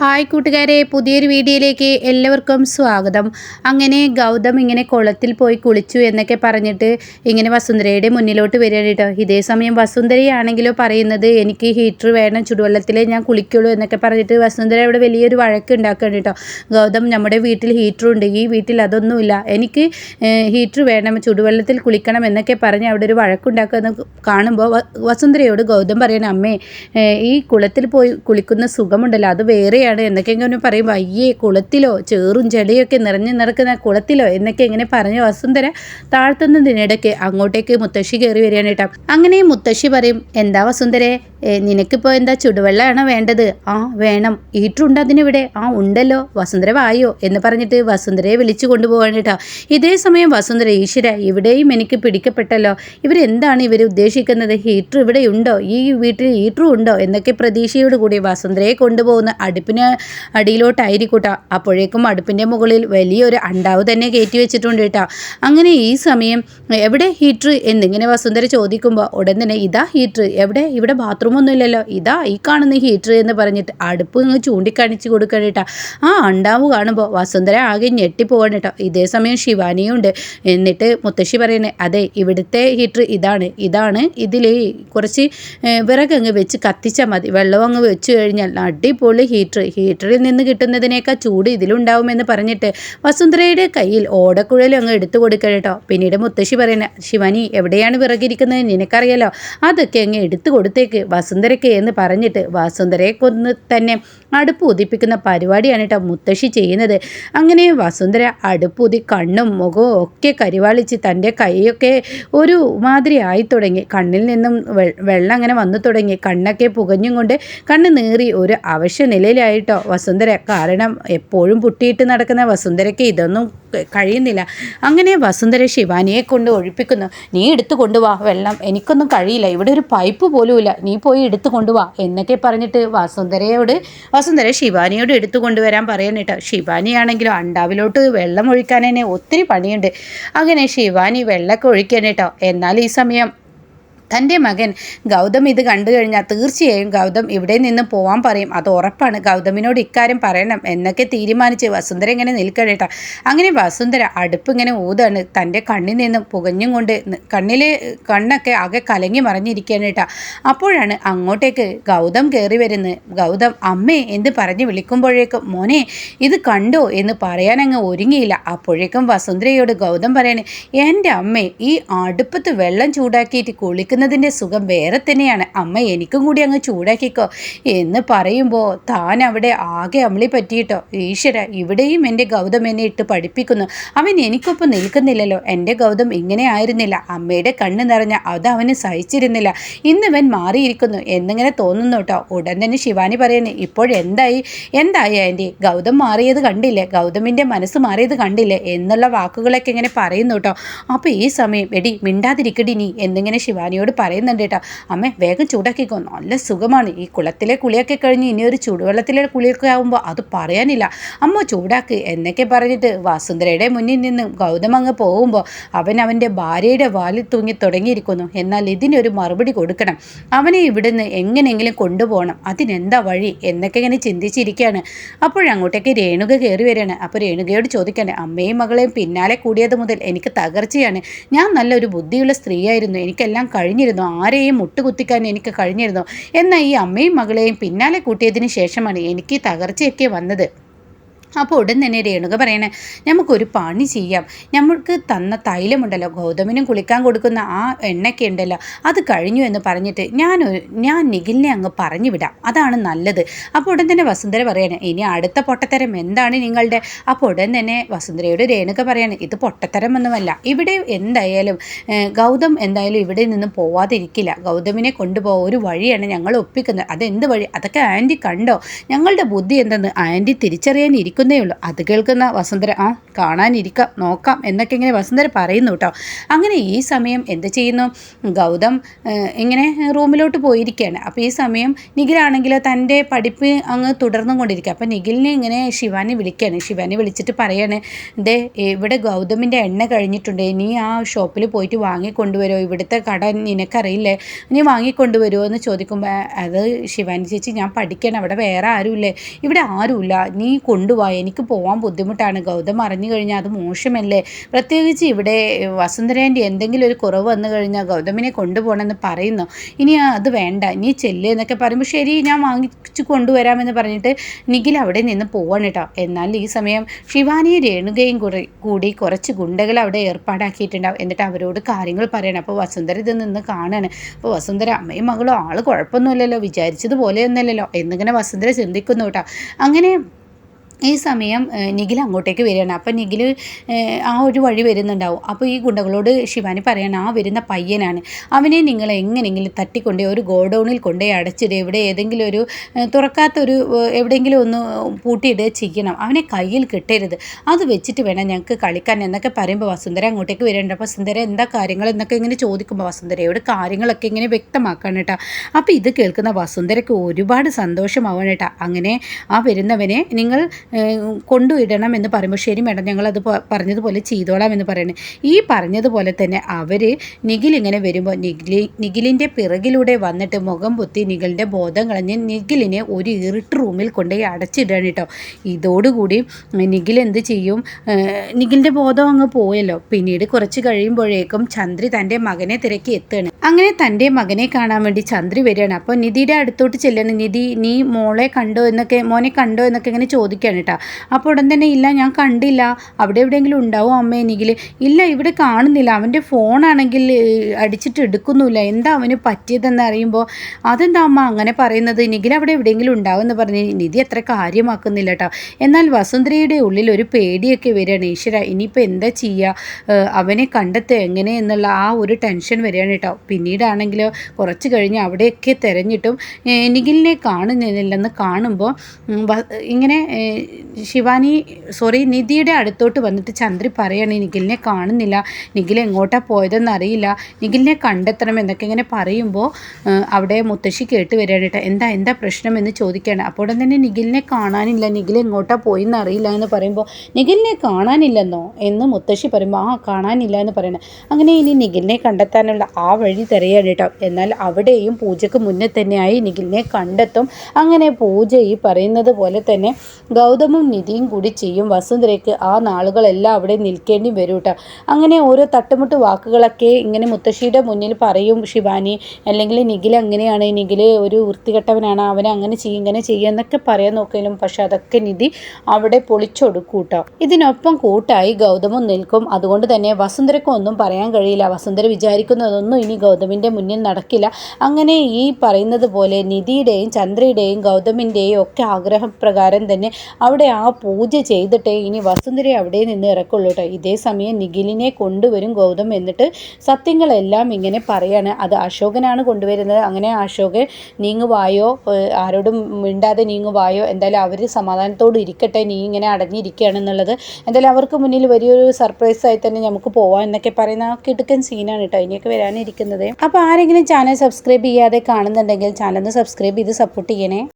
Hi കൂട്ടുകാരെ പുതിയൊരു വീഡിയോയിലേക്ക് എല്ലാവർക്കും സ്വാഗതം. അങ്ങനെ ഗൗതം ഇങ്ങനെ കുളത്തിൽ പോയി കുളിച്ചു എന്നൊക്കെ പറഞ്ഞിട്ട് ഇങ്ങനെ വസുന്ധരയുടെ മുന്നിലോട്ട് വരികയാണ് കേട്ടോ. ഇതേ സമയം വസുന്ധരയാണെങ്കിലോ പറയുന്നത് എനിക്ക് ഹീറ്റർ വേണം ചുടുവെള്ളത്തിലേ ഞാൻ കുളിക്കുള്ളൂ എന്നൊക്കെ പറഞ്ഞിട്ട് വസുന്ധര അവിടെ വലിയൊരു വഴക്ക് ഉണ്ടാക്കുകയാണ് കേട്ടോ. ഗൗതം നമ്മുടെ വീട്ടിൽ ഹീറ്റർ ഉണ്ട്. ഈ വീട്ടിൽ അതൊന്നുമില്ല. എനിക്ക് ഹീറ്റർ വേണം ചുടുവെള്ളത്തിൽ കുളിക്കണം എന്നൊക്കെ പറഞ്ഞ് അവിടെ ഒരു വഴക്കുണ്ടാക്കുന്ന കാണുമ്പോൾ വസുന്ധരയോട് ഗൗതം പറയണം അമ്മേ ഈ കുളത്തിൽ പോയി കുളിക്കുന്ന സുഖമുണ്ടല്ലോ. അത് വേറെയാണ് കുളത്തിലാണ് എന്നൊക്കെ ഇങ്ങനെ പറയുമ്പോൾ അയ്യേ കുളത്തിലോ? ചേറും ചെളിയൊക്കെ നിറഞ്ഞു നടക്കുന്ന കുളത്തിലോ? എന്നൊക്കെ ഇങ്ങനെ പറഞ്ഞ്. വസുന്ധര താഴ്ത്തുന്നതിനിടയ്ക്ക് അങ്ങോട്ടേക്ക് മുത്തശ്ശി കയറി വരികയാണ് കേട്ടോ. അങ്ങനെ മുത്തശ്ശി പറയും എന്താ വസുന്ധരെ? നിനക്കിപ്പോൾ എന്താ ചുടുവെള്ളമാണോ വേണ്ടത്? ആ വേണം. ഹീറ്ററുണ്ട് അതിനിവിടെ? ആ ഉണ്ടല്ലോ. വസുന്ധര വായോ എന്ന് പറഞ്ഞിട്ട് വസുന്ധരയെ വിളിച്ചു കൊണ്ടുപോകാൻ കേട്ടോ. ഇതേ സമയം വസുന്ധര ഈശ്വര ഇവിടെയും എനിക്ക് പിടിക്കപ്പെട്ടല്ലോ. ഇവരെന്താണ് ഇവർ ഉദ്ദേശിക്കുന്നത്? ഹീറ്റർ ഇവിടെ ഉണ്ടോ? ഈ വീട്ടിൽ ഹീറ്ററും ഉണ്ടോ? എന്നൊക്കെ പ്രതീക്ഷയോട് കൂടി വസുന്ധരയെ കൊണ്ടുപോകുന്ന അടുപ്പിന് അടിയിലോട്ടായിരിക്കൂട്ടാ. അപ്പോഴേക്കും അടുപ്പിന്റെ മുകളിൽ വലിയൊരു അണ്ടാവ് തന്നെ കയറ്റി വെച്ചിട്ടുണ്ട് കേട്ടോ. അങ്ങനെ ഈ സമയം എവിടെ ഹീറ്റർ എന്നിങ്ങനെ വസുന്ധര ചോദിക്കുമ്പോൾ ഉടൻ തന്നെ ഇതാ ഹീറ്റർ എവിടെ? ഇവിടെ ബാത്റൂമൊന്നും ഇല്ലല്ലോ ഇതാ ഈ കാണുന്ന ഹീറ്റർ എന്ന് പറഞ്ഞിട്ട് അടുപ്പ് നിങ്ങൾ ചൂണ്ടിക്കാണിച്ച് കൊടുക്കണം കേട്ടോ. ആ അണ്ടാവ് കാണുമ്പോൾ വസുന്ധര ആകെ ഞെട്ടിപ്പോവാണ് കേട്ടോ. ഇതേ സമയം ശിവാനിയും ഉണ്ട്. എന്നിട്ട് മുത്തശ്ശി പറയണേ അതെ ഇവിടുത്തെ ഹീറ്റർ ഇതാണ്. ഇതാണ് ഇതിൽ കുറച്ച് വിറകങ്ങ് വെച്ച് കത്തിച്ചാൽ മതി. വെള്ളം അങ്ങ് വെച്ച് കഴിഞ്ഞാൽ അടിപൊളി ഹീറ്റർ ഹീറ്ററിൽ നിന്ന് കിട്ടുന്നതിനേക്കാൾ ചൂട് ഇതിലുണ്ടാവുമെന്ന് പറഞ്ഞിട്ട് വസുന്ധരയുടെ കയ്യിൽ ഓടക്കുഴലും അങ്ങ് എടുത്തു കൊടുക്കുക കേട്ടോ. പിന്നീട് മുത്തശ്ശി പറയുന്ന ശിവാനി എവിടെയാണ് വിറകിരിക്കുന്നത് നിനക്കറിയാലോ? അതൊക്കെ അങ്ങ് എടുത്തു കൊടുത്തേക്ക്. വസുന്ധരയ്ക്ക് എന്ന് പറഞ്ഞിട്ട് വാസുന്ധരയെ കൊന്ന് തന്നെ അടുപ്പ് ഉദിപ്പിക്കുന്ന പരിപാടിയാണ് കേട്ടോ മുത്തശ്ശി ചെയ്യുന്നത്. അങ്ങനെ വസുന്ധര അടുപ്പുതി കണ്ണും മുഖവും ഒക്കെ കരിവാളിച്ച് തന്റെ കൈയൊക്കെ ഒരു മാതിരി ആയി തുടങ്ങി. കണ്ണിൽ നിന്നും വെള്ളം അങ്ങനെ വന്നു തുടങ്ങി. കണ്ണൊക്കെ പുകഞ്ഞും കൊണ്ട് കണ്ണ് നേറി ഒരു അവശ്യ നിലയിലായിട്ടോ വസുന്ധര. കാരണം എപ്പോഴും പുട്ടിയിട്ട് നടക്കുന്ന വസുന്ധരയ്ക്ക് ഇതൊന്നും കഴിയുന്നില്ല. അങ്ങനെ വസുന്ധര ശിവാനിയെ കൊണ്ട് ഒഴിപ്പിക്കുന്നു. നീ എടുത്തു കൊണ്ടുവാ വെള്ളം. എനിക്കൊന്നും കഴിയില്ല. ഇവിടെ ഒരു പൈപ്പ് പോലുമില്ല. നീ പോയി എടുത്തു കൊണ്ടുവാ എന്നൊക്കെ പറഞ്ഞിട്ട് വസുന്ധരയോട് വസുന്ധര ശിവാനിയോട് എടുത്തു കൊണ്ടുവരാൻ പറയുന്നു കേട്ടോ ശിവാനിയാണെങ്കിലും അണ്ടാവിലോട്ട് വെള്ളം ഒഴിക്കാൻ തന്നെ ഒത്തിരി പണിയുണ്ട്. അങ്ങനെ ശിവാനി വെള്ളമൊക്കെ ഒഴിക്കാൻ കേട്ടോ എന്നാൽ ഈ സമയം തന്റെ മകൻ ഗൗതം ഇത് കണ്ടു കഴിഞ്ഞാൽ തീർച്ചയായും ഗൗതം ഇവിടെ നിന്ന് പോവാൻ പറയും. അത് ഉറപ്പാണ്. ഗൗതമിനോട് ഇക്കാര്യം പറയണം. എന്നൊക്കെ തീരുമാനിച്ച് വസുന്ധര ഇങ്ങനെ നിൽക്കണേട്ട അങ്ങനെ വസുന്ധര അടുപ്പ് ഇങ്ങനെ ഊതാണ്. തന്റെ കണ്ണിൽ നിന്നും പുകഞ്ഞും കൊണ്ട് കണ്ണിലെ കണ്ണൊക്കെ ആകെ കലങ്ങി മറിഞ്ഞിരിക്കാനേട്ടാ അപ്പോഴാണ് അങ്ങോട്ടേക്ക് ഗൗതം കയറി വരുന്നത്. ഗൗതം അമ്മേ എന്ത് പറഞ്ഞ് വിളിക്കുമ്പോഴേക്കും മോനെ ഇത് കണ്ടോ എന്ന് പറയാൻ അങ്ങ് ഒരുങ്ങിയില്ല. അപ്പോഴേക്കും വസുന്ധരയോട് ഗൗതം പറയണേ എന്റെ അമ്മേ ഈ അടുപ്പത്ത് വെള്ളം ചൂടാക്കിയിട്ട് കുളിക്കുന്ന കഴിക്കുന്നതിന്റെ സുഖം വേറെ തന്നെയാണ്. അമ്മ എനിക്കും കൂടി അങ്ങ് ചൂടാക്കിക്കോ. എന്ന് പറയുമ്പോൾ താൻ അവിടെ ആകെ അമ്മളി പറ്റിയിട്ടോ. ഈശ്വര ഇവിടെയും എന്റെ ഗൗതം എന്നെ ഇട്ട് പഠിപ്പിക്കുന്നു. അവൻ എനിക്കൊപ്പം നിൽക്കുന്നില്ലല്ലോ. എന്റെ ഗൗതം ഇങ്ങനെ ആയിരുന്നില്ല. അമ്മയുടെ കണ്ണ് നിറഞ്ഞ അത് അവന് സഹിച്ചിരുന്നില്ല. ഇന്നിവൻ മാറിയിരിക്കുന്നു. എന്നിങ്ങനെ തോന്നുന്നു കേട്ടോ. ഉടൻ തന്നെ ശിവാനി പറയുന്നു ഇപ്പോഴെന്തായി എന്തായി ആന്റി? ഗൗതം മാറിയത് കണ്ടില്ലേ? ഗൗതമിന്റെ മനസ്സ് മാറിയത് കണ്ടില്ലേ? എന്നുള്ള വാക്കുകളൊക്കെ ഇങ്ങനെ പറയുന്നു കേട്ടോ. അപ്പോൾ ഈ സമയം എടി മിണ്ടാതിരിക്കടി നീ എന്നിങ്ങനെ ശിവാനിയോട് എന്നോട് പറയുന്നുണ്ട് കേട്ടോ. അമ്മ വേഗം ചൂടാക്കിക്കോ. നല്ല സുഖമാണ്. ഈ കുളത്തിലെ കുളിയൊക്കെ കഴിഞ്ഞ് ഇനി ഒരു ചൂടുവെള്ളത്തിലെ കുളിയൊക്കെ ആകുമ്പോൾ അത് പറയാനില്ല. അമ്മ ചൂടാക്ക്. എന്നൊക്കെ പറഞ്ഞിട്ട് വസുന്ധരയുടെ മുന്നിൽ നിന്ന് ഗൗതം അങ്ങ് പോകുമ്പോൾ അവൻ അവന്റെ ഭാര്യയുടെ വാലിൽ തൂങ്ങി തുടങ്ങിയിരിക്കുന്നു. എന്നാൽ ഇതിനൊരു മറുപടി കൊടുക്കണം. അവനെ ഇവിടുന്ന് എങ്ങനെയെങ്കിലും കൊണ്ടുപോകണം. അതിനെന്താ വഴി? എന്നൊക്കെ ഇങ്ങനെ ചിന്തിച്ചിരിക്കുകയാണ്. അപ്പോഴങ്ങോട്ടേക്ക് രേണുക കയറി വരികയാണ്. അപ്പോൾ രേണുകയോട് ചോദിക്കാണ് അമ്മയും മകളെയും പിന്നാലെ കൂടിയത് മുതൽ എനിക്ക് തകർച്ചയാണ്. ഞാൻ നല്ലൊരു ബുദ്ധിയുള്ള സ്ത്രീയായിരുന്നു. എനിക്കെല്ലാം കഴിഞ്ഞു കഴിഞ്ഞിരുന്നു. ആരെയും മുട്ടുകുത്തിക്കാൻ എനിക്ക് കഴിഞ്ഞിരുന്നു. എന്നാൽ ഈ അമ്മയും മകളെയും പിന്നാലെ കൂട്ടിയതിന് ശേഷമാണ് എനിക്ക് തകർച്ചയൊക്കെ വന്നത്. അപ്പോൾ ഉടൻ തന്നെ രേണുക പറയണേ നമുക്കൊരു പണി ചെയ്യാം. നമുക്ക് തന്ന തൈലമുണ്ടല്ലോ ഗൗതമിനും കുളിക്കാൻ കൊടുക്കുന്ന ആ എണ്ണയ്ക്ക് ഉണ്ടല്ലോ അത് കഴിഞ്ഞു എന്ന് പറഞ്ഞിട്ട് ഞാൻ ഞാൻ നിഖിലിനെ അങ്ങ് പറഞ്ഞു വിടാം അതാണ് നല്ലത്. അപ്പോൾ ഉടൻ തന്നെ വസുന്ധര പറയണേ ഇനി അടുത്ത പൊട്ടത്തരം എന്താണ് നിങ്ങളുടെ? അപ്പോൾ ഉടൻ തന്നെ വസുന്ധരയോട് രേണുക പറയാണ് ഇത് പൊട്ടത്തരം ഒന്നുമല്ല ഇവിടെ എന്തായാലും ഗൗതം എന്തായാലും ഇവിടെ നിന്ന് പോവാതിരിക്കില്ല. ഗൗതമിനെ കൊണ്ടുപോകാൻ ഒരു വഴിയാണ് ഞങ്ങൾ ഒപ്പിക്കുന്നത്. അതെന്ത് വഴി? അതൊക്കെ ആന്റി കണ്ടോ? ഞങ്ങളുടെ ബുദ്ധി എന്തെന്ന് ആന്റി തിരിച്ചറിയാൻ ഇരിക്കും നിൽക്കുന്നേ ഉള്ളൂ അത് കേൾക്കുന്ന വസുന്ധര ആ കാണാനിരിക്കാം നോക്കാം എന്നൊക്കെ ഇങ്ങനെ വസുന്ധര പറയുന്നു കേട്ടോ അങ്ങനെ ഈ സമയം എന്ത് ചെയ്യുന്നു? ഗൗതം ഇങ്ങനെ റൂമിലോട്ട് പോയിരിക്കുകയാണ് അപ്പോൾ ഈ സമയം നിഖിലാണെങ്കിൽ തന്റെ പഠിപ്പ് അങ്ങ് തുടർന്നും കൊണ്ടിരിക്കുക. അപ്പോൾ നിഖിലിനെ ഇങ്ങനെ ശിവാനെ വിളിക്കുകയാണ് ശിവാനെ വിളിച്ചിട്ട് പറയാണ് ദേ ഇവിടെ ഗൗതമിന്റെ എണ്ണ കഴിഞ്ഞിട്ടുണ്ട്. നീ ആ ഷോപ്പിൽ പോയിട്ട് വാങ്ങിക്കൊണ്ടുവരുമോ ഇവിടുത്തെ കട നിനക്കറിയില്ലേ? നീ വാങ്ങിക്കൊണ്ടുവരുമോ എന്ന് ചോദിക്കുമ്പോൾ അത് ശിവാനി ചേച്ചി ഞാൻ പഠിക്കണം. അവിടെ വേറെ ആരുമില്ലേ? ഇവിടെ ആരുമില്ല. നീ കൊണ്ടുപോയി എനിക്ക് പോകാൻ ബുദ്ധിമുട്ടാണ്. ഗൗതം അറിഞ്ഞു കഴിഞ്ഞാൽ അത് മോശമല്ലേ? പ്രത്യേകിച്ച് ഇവിടെ വസുന്ധരേന്റെ എന്തെങ്കിലും ഒരു കുറവ് വന്നു കഴിഞ്ഞാൽ ഗൗതമിനെ കൊണ്ടുപോകണമെന്ന് പറയുന്നു. ഇനി അത് വേണ്ട. നീ ചെല്ല് എന്നൊക്കെ പറയുമ്പോൾ ശരി ഞാൻ വാങ്ങിച്ചു കൊണ്ടുവരാമെന്ന് പറഞ്ഞിട്ട് നിഖിൽ അവിടെ നിന്ന് പോവാണ് കേട്ടോ. എന്നാൽ ഈ സമയം ശിവാനിയെ രേണുകയും കൂടി കുറച്ച് ഗുണ്ടകൾ അവിടെ ഏർപ്പാടാക്കിയിട്ടുണ്ടാവും. എന്നിട്ട് അവരോട് കാര്യങ്ങൾ പറയണം. അപ്പോൾ വസുന്ധര ഇത് നിന്ന് കാണുകയാണ് അപ്പോൾ വസുന്ധര അമ്മയും മകളും ആൾ കുഴപ്പമൊന്നുമില്ലല്ലോ. വിചാരിച്ചതുപോലെയൊന്നുമല്ലല്ലോ. എന്നിങ്ങനെ വസുന്ധര ചിന്തിക്കുന്നു കേട്ടോ. അങ്ങനെ ഈ സമയം നിഖിൽ അങ്ങോട്ടേക്ക് വരികയാണ്. അപ്പം നിഖിൽ ആ ഒരു വഴി വരുന്നുണ്ടാവും. അപ്പോൾ ഈ ഗുണ്ടകളോട് ശിവാനി പറയാണ് ആ വരുന്ന പയ്യനാണ്. അവനെ നിങ്ങൾ എങ്ങനെയെങ്കിലും തട്ടിക്കൊണ്ടേ ഒരു ഗോഡൗണിൽ കൊണ്ടേ അടച്ചിടുക എവിടെ ഏതെങ്കിലും ഒരു തുറക്കാത്തൊരു എവിടെയെങ്കിലും ഒന്ന് പൂട്ടിയിടുക ചെയ്യണം. അവനെ കയ്യിൽ കിട്ടരുത്. അത് വെച്ചിട്ട് വേണം ഞങ്ങൾക്ക് കളിക്കാൻ. എന്നൊക്കെ പറയുമ്പോൾ വസുന്ധര അങ്ങോട്ടേക്ക് വരേണ്ട അപ്പോൾ വസുന്ധര എന്താ കാര്യങ്ങൾ? എന്നൊക്കെ ഇങ്ങനെ ചോദിക്കുമ്പോൾ വസുന്ധരയോട് കാര്യങ്ങളൊക്കെ ഇങ്ങനെ വ്യക്തമാക്കാണ് കേട്ടോ. അപ്പോൾ ഇത് കേൾക്കുന്ന വസുന്ധരയ്ക്ക് ഒരുപാട് സന്തോഷമാവാണ് കേട്ടോ. അങ്ങനെ ആ വരുന്നവനെ നിങ്ങൾ കൊണ്ടുവിടണം എന്ന് പറയുമ്പോൾ ശരി മേഡം ഞങ്ങളത് പറഞ്ഞതുപോലെ ചെയ്തോളാം എന്ന് പറയുന്നത്. ഈ പറഞ്ഞതുപോലെ തന്നെ അവർ നിഖിൽ ഇങ്ങനെ വരുമ്പോൾ നിഖിലി നിഖിലിന്റെ പിറകിലൂടെ വന്നിട്ട് മുഖം പൊത്തി നിഖിലിന്റെ ബോധം കളഞ്ഞ് നിഖിലിനെ ഒരു ഇരുട്ട് റൂമിൽ കൊണ്ടുപോയി അടച്ചിടണം കേട്ടോ. ഇതോടുകൂടി നിഖിൽ എന്ത് ചെയ്യും? നിഖിലിന്റെ ബോധം അങ്ങ് പോയല്ലോ. പിന്നീട് കുറച്ച് കഴിയുമ്പോഴേക്കും ചന്ദ്രി തന്റെ മകനെ തിരക്കി എത്തുകയാണ്. അങ്ങനെ തന്റെ മകനെ കാണാൻ വേണ്ടി ചന്ദ്രി വരികയാണ്. അപ്പോൾ നിധിയുടെ അടുത്തോട്ട് ചെല്ലണം നിധി നീ മോളെ കണ്ടോ? എന്നൊക്കെ മോനെ കണ്ടോ? എന്നൊക്കെ ഇങ്ങനെ ചോദിക്കുകയാണ് കേട്ടോ അപ്പോൾ ഉടൻ തന്നെ ഇല്ല ഞാൻ കണ്ടില്ല. അവിടെ എവിടെയെങ്കിലും ഉണ്ടാവും അമ്മ എനിക്ക് ഇല്ല ഇവിടെ കാണുന്നില്ല. അവന്റെ ഫോണാണെങ്കിൽ അടിച്ചിട്ട് എടുക്കുന്നില്ല എന്താ അവന് പറ്റിയതെന്ന് അറിയുമ്പോൾ അതെന്താ അമ്മ അങ്ങനെ പറയുന്നത്? നിഖിൽ അവിടെ എവിടെയെങ്കിലും ഉണ്ടാവും എന്ന് പറഞ്ഞ് നിധി അത്ര കാര്യമാക്കുന്നില്ല കേട്ടോ എന്നാൽ വസുന്ധരയുടെ ഉള്ളിൽ ഒരു പേടിയൊക്കെ വരികയാണ്. ഈശ്വര ഇനിയിപ്പോൾ എന്താ ചെയ്യുക അവനെ കണ്ടെത്തുക എങ്ങനെ എന്നുള്ള ആ ഒരു ടെൻഷൻ വരികയാണ് കേട്ടോ പിന്നീടാണെങ്കിലോ കുറച്ച് കഴിഞ്ഞ് അവിടെയൊക്കെ തിരഞ്ഞിട്ടും നിഖിലിനെ കാണുന്നില്ലെന്ന് കാണുമ്പോൾ ഇങ്ങനെ ശിവാനി സോറി നിധിയുടെ അടുത്തോട്ട് വന്നിട്ട് ചന്ദ്രി പറയാണ് നിഖിലിനെ കാണുന്നില്ല നിഖിൽ എങ്ങോട്ടാണ് പോയതെന്ന് അറിയില്ല നിഖിലിനെ കണ്ടെത്തണം എന്നൊക്കെ ഇങ്ങനെ പറയുമ്പോൾ അവിടെ മുത്തശ്ശി കേട്ട് വരികയാണ് കേട്ടോ. എന്താ എന്താ പ്രശ്നം എന്ന് ചോദിക്കുകയാണ്. അപ്പോൾ തന്നെ നിഖിലിനെ കാണാനില്ല നിഖിൽ എങ്ങോട്ടാണ് എന്ന് അറിയില്ല എന്ന് പറയുമ്പോൾ നിഖിലിനെ കാണാനില്ലെന്നോ എന്ന് മുത്തശ്ശി പറയുമ്പോൾ ആ കാണാനില്ല എന്ന് പറയണേ അങ്ങനെ ഇനി നിഖിലിനെ കണ്ടെത്താനുള്ള ആ വഴി തിരയാണ് കേട്ടോ. എന്നാൽ അവിടെയും പൂജയ്ക്ക് മുന്നേ തന്നെയായി നിഖിലിനെ കണ്ടെത്തും. അങ്ങനെ പൂജ ഈ പറയുന്നത് പോലെ തന്നെ ഗൗതമും നിധിയും കൂടി ചെയ്യും. വസുന്ധരയ്ക്ക് ആ നാളുകളെല്ലാം അവിടെ നിൽക്കേണ്ടി വരും കേട്ടോ അങ്ങനെ ഓരോ തട്ടുമുട്ട് വാക്കുകളൊക്കെ ഇങ്ങനെ മുത്തശ്ശിയുടെ മുന്നിൽ പറയും ശിവാനി. അല്ലെങ്കിൽ നിഖിൽ അങ്ങനെയാണ് നിഖിൽ ഒരു വൃത്തികെട്ടവനാണ്. അവനെ അങ്ങനെ ചെയ്യും ഇങ്ങനെ ചെയ്യുക എന്നൊക്കെ പറയാൻ നോക്കിയാലും പക്ഷെ അതൊക്കെ നിധി അവിടെ പൊളിച്ചൊടുക്കും കേട്ടോ ഇതിനൊപ്പം കൂട്ടായി ഗൗതമും നിൽക്കും. അതുകൊണ്ട് തന്നെ വസുന്ധരയ്ക്ക് ഒന്നും പറയാൻ കഴിയില്ല. വസുന്ധര വിചാരിക്കുന്നതൊന്നും ഇനി ഗൗതമിന്റെ മുന്നിൽ നടക്കില്ല. അങ്ങനെ ഈ പറയുന്നത് പോലെ നിധിയുടെയും ചന്ദ്രയുടെയും ഗൗതമിന്റെയും ഒക്കെ ആഗ്രഹപ്രകാരം തന്നെ അവിടെ ആ പൂജ ചെയ്തിട്ട് ഇനി വസുന്ധരെ അവിടെ നിന്ന് ഇറക്കുള്ളൂ കേട്ടോ. ഇതേ സമയം നിഖിലിനെ കൊണ്ടുവരും ഗൗതം എന്നിട്ട് സത്യങ്ങളെല്ലാം ഇങ്ങനെ പറയാണ്. അത് അശോകനാണ് കൊണ്ടുവരുന്നത്. അങ്ങനെ അശോകൻ നീങ്ങുവായോ? ആരോടും മിണ്ടാതെ നീങ്ങുവായോ? എന്തായാലും അവർ സമാധാനത്തോട് ഇരിക്കട്ടെ. നീ ഇങ്ങനെ അടങ്ങിയിരിക്കുകയാണെന്നുള്ളത് എന്തായാലും അവർക്ക് മുന്നിൽ വലിയൊരു സർപ്രൈസ് ആയി തന്നെ നമുക്ക് പോവാം എന്നൊക്കെ പറയുന്ന ആ കിടുക്കൻ സീനാണ് കേട്ടോ ഇനിയൊക്കെ വരാനിരിക്കുന്നത്. അപ്പോൾ ആരെങ്കിലും ചാനൽ സബ്സ്ക്രൈബ് ചെയ്യാതെ കാണുന്നുണ്ടെങ്കിൽ ചാനൽ ഒന്ന് സബ്സ്ക്രൈബ് ചെയ്ത് സപ്പോർട്ട് ചെയ്യണേ.